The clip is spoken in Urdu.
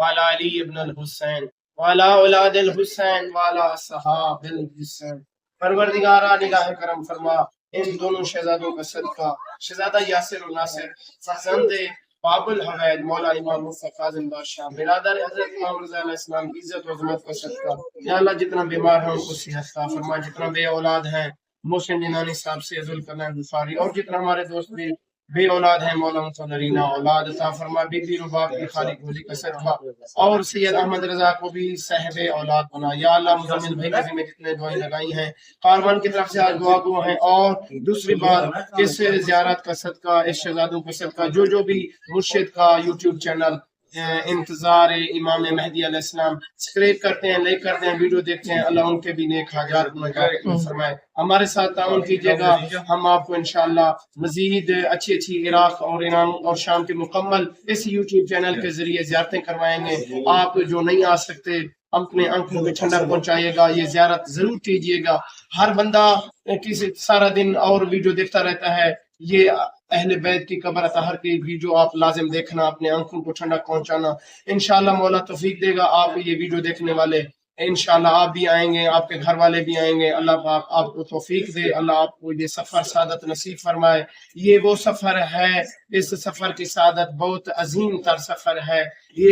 وعلى علي بن الحسين وعلى اولاد الحسين وعلى صحاب الحسين پروردگارا، نگاہ کرم فرما۔ ان دونوں شہزادوں کا صدقہ۔ شہزادہ یاسر و ناصر فرزند باب الحمید، مولا امام مصطفیٰ کاظم بادشاہ، برادر حضرت امام رضا علیہ السلام کی عزت و عظمت کا صدقہ۔ یا اللہ، جتنا بیمار ہیں ان کو صحت عطا فرما۔ جتنا بے اولاد ہیں، محسن جنانی صاحب سے عزل کرنا بخاری اور جتنا ہمارے دوست بھی بے اولاد ہیں مولا مصنرینہ اولاد عطا فرما بی بی رباب کی خالق ہولی کا صدقہ اور سید احمد رضا کو بھی صاحب اولاد بنا۔ یا اللہ مزمل بھائی کے ذمہ جتنے دعائیں لگائی ہیں۔ کاروان کی طرف سے آج دعا گو ہیں۔ اور دوسری بات اس زیارت کا صدقہ اس شہزادوں کا صدقہ، جو جو بھی مرشد کا یوٹیوب چینل انتظار امام مہدی علیہ السلام سکریپ کرتے ہیں لائک کرتے ہیں ویڈیو دیکھتے ہیں اللہ ان کے بھی نیک حاجات میں فرمائے۔ ہمارے ساتھ تعاون کیجیے گا۔ ہم آپ کو انشاءاللہ مزید اچھی اچھی عراق اور ایران اور شام کے مکمل اس یوٹیوب چینل کے ذریعے زیارتیں کروائیں گے۔ آپ جو نہیں آ سکتے اپنے آنکھوں میں ٹھنڈا پہنچائے گا یہ زیارت ضرور کیجیے گا۔ ہر بندہ کسی سارا دن اور ویڈیو دیکھتا رہتا ہے۔ یہ اہل بیت کی قبر اطہر کی ویڈیو آپ لازم دیکھنا، اپنے آنکھوں کو ٹھنڈا پہنچانا۔ انشاءاللہ مولا توفیق دے گا آپ یہ ویڈیو دیکھنے والے۔ انشاءاللہ آپ بھی آئیں گے، آپ کے گھر والے بھی آئیں گے۔ اللہ پاک آپ کو توفیق دے، اللہ آپ کو یہ سفر سعادت نصیب فرمائے۔ یہ وہ سفر ہے، اس سفر کی سعادت بہت عظیم تر سفر ہے۔ یہ